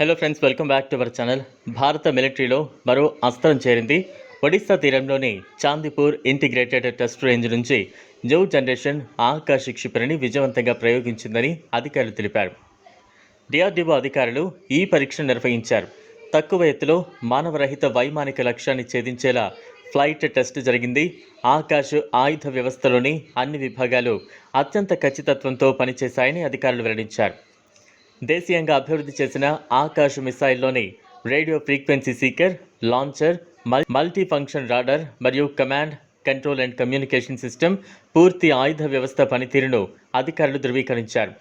Hello friends welcome back to our channel భారత మిలిటరీలో మరో అస్త్రం చేరింది. ఒడిశా తీరంలోని చాందిపూర్ ఇంటిగ్రేటెడ్ టెస్ట్ రేంజ్ నుంచి న్యూ జనరేషన్ ఆకాశ క్షిపణిని విజయవంతంగా ప్రయోగించిందని అధికారులు తెలిపారు. డిఆర్డీఓ అధికారులు ఈ పరీక్షను నిర్వహించారు. తక్కువ ఎత్తులో మానవరహిత వైమానిక లక్ష్యాన్ని ఛేదించేలా ఫ్లైట్ టెస్ట్ జరిగింది. ఆకాశ్ ఆయుధ వ్యవస్థలోని అన్ని విభాగాలు అత్యంత ఖచ్చితత్వంతో పనిచేశాయని అధికారులు వెల్లడించారు. దేశీయంగా అభివృద్ధి చేసిన Akash మిసైల్లోని radio frequency seeker launcher multi function radar మరియు command control and communication system పూర్తి ఆయుధ వ్యవస్థ పనితీరును అధికారులు ధృవీకరించారు.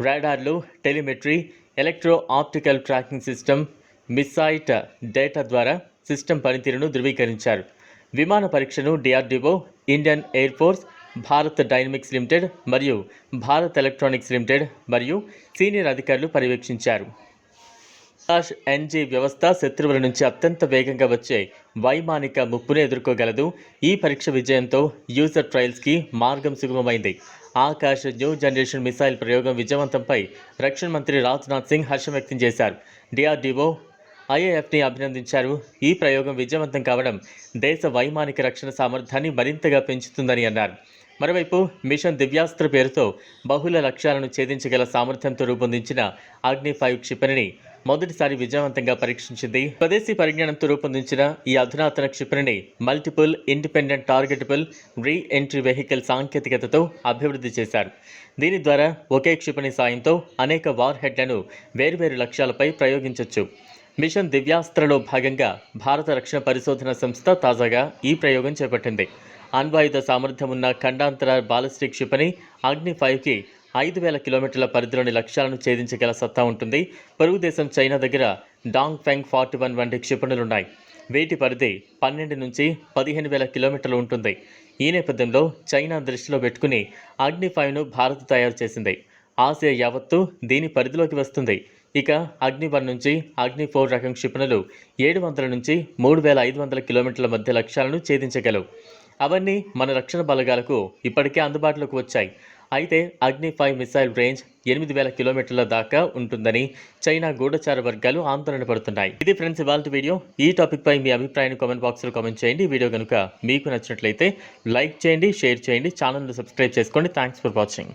రాడార్లు telemetry electro optical tracking system మిస్సైట్ data ద్వారా సిస్టమ్ పనితీరును ధృవీకరించారు. విమాన పరీక్షను DRDO Indian air force Bharat dynamics limited మరియు భారత్ ఎలక్ట్రానిక్స్ లిమిటెడ్ మరియు సీనియర్ అధికారులు పర్యవేక్షించారు. ఆకాష్ ఎన్జీ వ్యవస్థ శత్రువుల నుంచి అత్యంత వేగంగా వచ్చే వైమానిక ముప్పును ఎదుర్కోగలదు. ఈ పరీక్ష విజయంతో యూజర్ ట్రయల్స్కి మార్గం సుగమమైంది. ఆకాశ్ న్యూ జనరేషన్ మిసైల్ ప్రయోగం విజయవంతంపై రక్షణ మంత్రి రాజ్నాథ్ సింగ్ హర్షం వ్యక్తం చేశారు. డిఆర్డీఓ ఐఏఎఫ్ని అభినందించారు. ఈ ప్రయోగం విజయవంతం కావడం దేశ వైమానిక రక్షణ సామర్థ్యాన్ని మరింతగా పెంచుతుందని అన్నారు. మరోవైపు మిషన్ దివ్యాస్త్ర పేరుతో బహుళ లక్ష్యాలను ఛేదించగల సామర్థ్యంతో రూపొందించిన అగ్ని ఫైవ్ క్షిపణిని మొదటిసారి విజయవంతంగా పరీక్షించింది. స్వదేశీ పరిజ్ఞానంతో రూపొందించిన ఈ అధునాతన క్షిపణిని multiple independent targetable re entry vehicle సాంకేతికతతో అభివృద్ధి చేశారు. దీని ద్వారా ఒకే క్షిపణి సాయంతో అనేక వార్ హెడ్లను వేర్వేరు లక్ష్యాలపై ప్రయోగించవచ్చు మిషన్ దివ్యాస్త్రలో భాగంగా భారత రక్షణ పరిశోధన సంస్థ తాజాగా ఈ ప్రయోగం చేపట్టింది. అణ్వాయుధ సామర్థ్యం ఉన్న ఖండాంతర బాలిస్టిక్ క్షిపణి అగ్ని ఫైవ్కి ఐదు వేల కిలోమీటర్ల పరిధిలోని లక్ష్యాలను ఛేదించగల సత్తా ఉంటుంది. పొరుగు దేశం చైనా దగ్గర డాంగ్ ఫెంగ్ ఫార్టీ వన్ వంటి క్షిపణులున్నాయి. వీటి పరిధి పన్నెండు నుంచి పదిహేను వేల కిలోమీటర్లు ఉంటుంది. ఈ నేపథ్యంలో చైనా దృష్టిలో పెట్టుకుని అగ్ని ఫైవ్ను భారత్ తయారు చేసింది. ఆసియా యావత్తు దీని పరిధిలోకి వస్తుంది. ఇక అగ్ని వన్ నుంచి అగ్ని ఫోర్ రకం క్షిపణులు ఏడు వందల నుంచి మూడు వేల ఐదు వందల కిలోమీటర్ల మధ్య లక్ష్యాలను ఛేదించగలవు. అవన్నీ మన రక్షణ బలగాలకు ఇప్పటికే అందుబాటులోకి వచ్చాయి. అయితే అగ్ని ఫైవ్ మిసైల్ రేంజ్ ఎనిమిది వేల కిలోమీటర్ల దాకా ఉంటుందని చైనా గూఢచార వర్గాలు ఆందోళన పడుతున్నాయి. ఇది ఫ్రెండ్స్ ఇవాళ వీడియో. ఈ టాపిక్పై మీ అభిప్రాయాన్ని కామెంట్ బాక్స్లో కామెంట్ చేయండి. వీడియో కనుక మీకు నచ్చినట్లయితే లైక్ చేయండి షేర్ చేయండి ఛానల్ను సబ్స్క్రైబ్ చేసుకోండి. Thanks for watching.